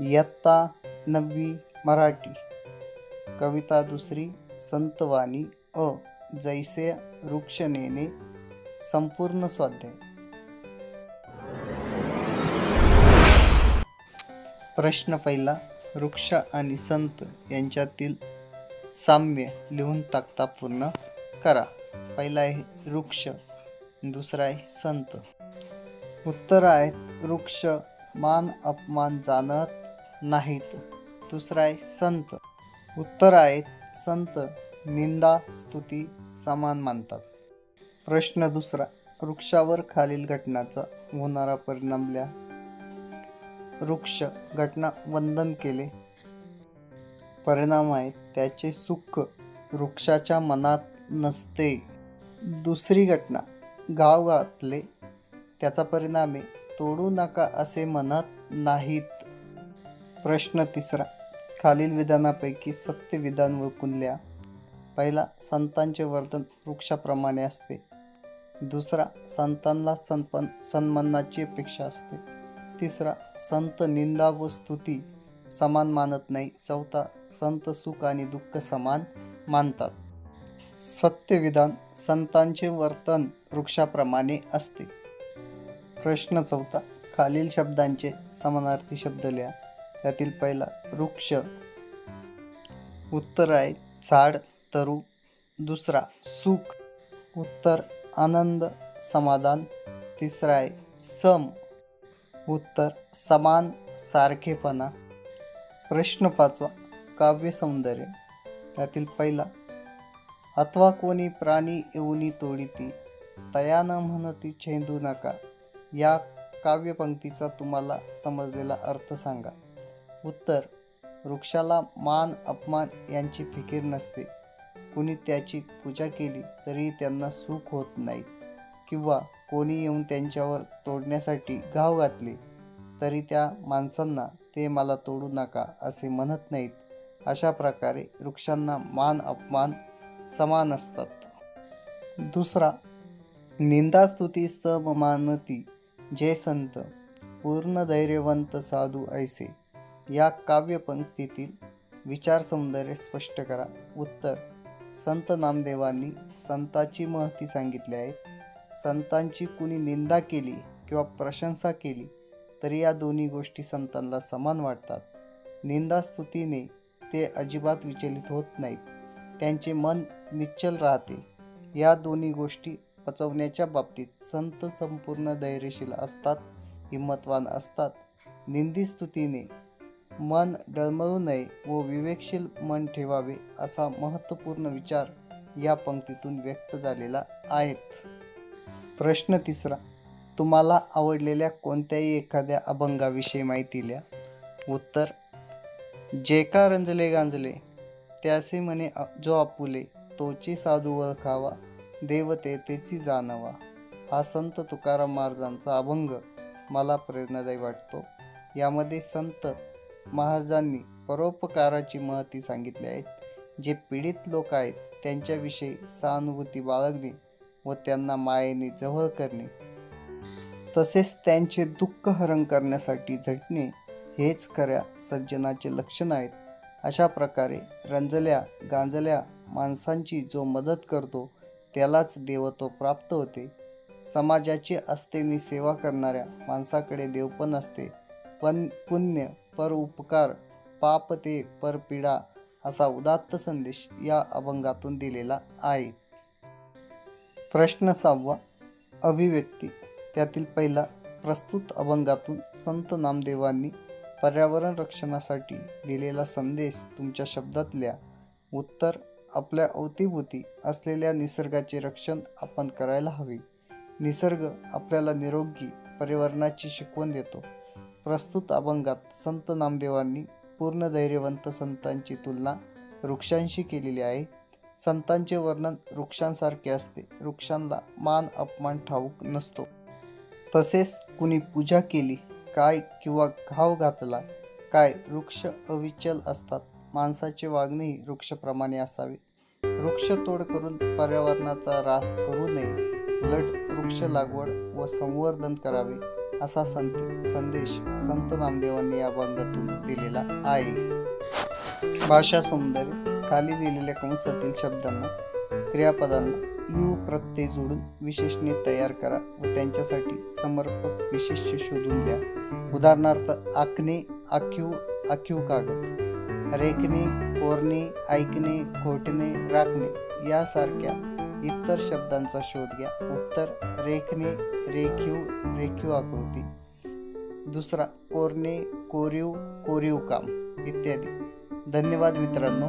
इयत्ता नववी मराठी. कविता दुसरी संतवाणी अ. जैसे वृक्षनेने संपूर्ण स्वाध्याय. प्रश्न पहिला वृक्ष आणि संत यांच्यातील साम्य लिहून तक्ता पूर्ण करा. पहिला आहे वृक्ष दुसरा आहे संत. उत्तर आहेत वृक्ष मान अपमान जाणत नाहीत. दुसरा आहे संत. उत्तर आहेत संत. निंदा स्तुती समान मानतात. प्रश्न दुसरा वृक्षावर खालील घटनाचा होणारा परिणाम लिहा. वृक्ष घटना वंदन केले. परिणाम आहेत त्याचे सुख. वृक्षाच्या मनात नसते. दुसरी घटना गाव घातले त्याचा परिणाम आहे तोडू नका असे म्हणत नाहीत. प्रश्न तिसरा. खालील विधानापैकी सत्य विधान ओळखून लिहा पहिला संतांचे वर्तन वृक्षाप्रमाणे असते. दुसरा संतांना सन्पन सन्मानाची अपेक्षा असते. तिसरा संत निंदा व स्तुती समान मानत नाही. चौथा संत सुख आणि दुःख समान मानतात. सत्यविधान संतांचे वर्तन वृक्षाप्रमाणे असते. प्रश्न चौथा खालील शब्दांचे समानार्थी शब्द लिहा. त्यातील पहिला वृक्ष उत्तर आहे झाड तरू. दुसरा सुख उत्तर आनंद समाधान. तिसरा आहे सम उत्तर समान सारखेपणा. प्रश्न पाचवा काव्य सौंदर्य. त्यातील पहिला अथवा कोणी प्राणी येऊनी तोडीती. तया न म्हणती छेंदू नका. या काव्यपंक्तीचा तुम्हाला समजलेला अर्थ सांगा. उत्तर वृक्षाला मान अपमान यांची फिकीर नसते. कुणी त्याची पूजा केली तरी त्यांना सुख होत नाही किंवा कोणी येऊन त्यांच्यावर तोडण्यासाठी घाव घातले तरी त्या माणसांना ते मला तोडू नका असे म्हणत नाहीत. अशा प्रकारे वृक्षांना मान अपमान समान असतात. दुसरा निंदास्तुती सममानती जय संत. पूर्ण धैर्यवंत साधू ऐसे. या काव्यपंक्तीतील विचार सौंदर्य स्पष्ट करा. उत्तर. संत नामदेवांनी संताची महती सांगितली आहे संतांची कुणी निंदा केली किंवा प्रशंसा केली तरी या दोन्ही गोष्टी संतांना समान वाटतात. निंदास्तुतीने ते अजिबात विचलित होत नाहीत. त्यांचे मन निश्चल राहते. या दोन्ही गोष्टी पचवण्याच्या बाबतीत संत संपूर्ण धैर्यशील असतात हिंमतवान असतात. निंदिस्तुतीने मन डळमळू नये व विवेकशील मन ठेवावे असा महत्त्वपूर्ण विचार या पंक्तीतून व्यक्त झालेला आहेत. प्रश्न तिसरा तुम्हाला आवडलेल्या कोणत्याही एखाद्या अभंगाविषयी माहिती लिहा उत्तर जे का रंजले गांजले त्यासे म्हणे जो आपुले तोची साधू ओळखावा देवते तेची जाणवा. हा संत तुकाराम महाराजांचा अभंग मला प्रेरणादायी वाटतो. यामध्ये संत महाराजांनी परोपकाराची महती सांगितली आहे. जे पीडित लोक आहेत त्यांच्याविषयी सहानुभूती बाळगणे व त्यांना मायेने जवळ करणे तसेच त्यांचे दुःख हरण करण्यासाठी झटणे हेच खऱ्या सज्जनाचे लक्षण आहेत. अशा प्रकारे रंजल्या गांजल्या माणसांची जो मदत करतो त्यालाच देवत्व प्राप्त होते. समाजाची असतेने सेवा करणाऱ्या माणसाकडे देवपण असते. पण पुण्य पर उपकार पाप ते पर पीडा असा उदात्त संदेश या अभंगातून दिलेला आहे. प्रश्न सहावा अभिव्यक्ती. त्यातील पहिला प्रस्तुत अभंगातून संत नामदेवांनी पर्यावरण रक्षणासाठी दिलेला संदेश तुमच्या शब्दातल्या उत्तर आपल्या अवतीभोवती असलेल्या निसर्गाचे रक्षण आपण करायला हवे. निसर्ग आपल्याला निरोगी पर्यावरणाची शिकवण देतो. प्रस्तुत अभंगात संत नामदेवांनी पूर्ण धैर्यवंत संतांची तुलना वृक्षांशी केलेली आहे. संतांचे वर्णन वृक्षांसारखे असते. वृक्षांना मान अपमान ठाऊक नसतो. तसेच कुणी पूजा केली काय किंवा घाव घातला काय वृक्ष अविचल असतात माणसाचे वागणेही वृक्षप्रमाणे असावे. वृक्षतोड करून पर्यावरणाचा ऱ्हास करू नये. उलट वृक्ष लागवड व संवर्धन करावे. असा संत संदेश संत नामदेवांनी या अभंगातून दिलेला आहे. भाषा सौंदर्य खाली दिलेल्या कंसातील शब्दांना क्रियापदांना यू प्रत्यय जोडून विशेषणे तयार करा व त्यांच्यासाठी समर्पक विशेष्य शोधून द्या. उदाहरणार्थ आखणे आखीव आखीव कागद रेखणे कोरणे ऐकणे घोटणे राखणे यासारख्या इतर शब्दांचा शोध घ्या. उत्तर रेखने रेखीव रेखीव आकृती. दुसरा कोरणे कोरीव कोरीव काम इत्यादी. धन्यवाद मित्रांनो.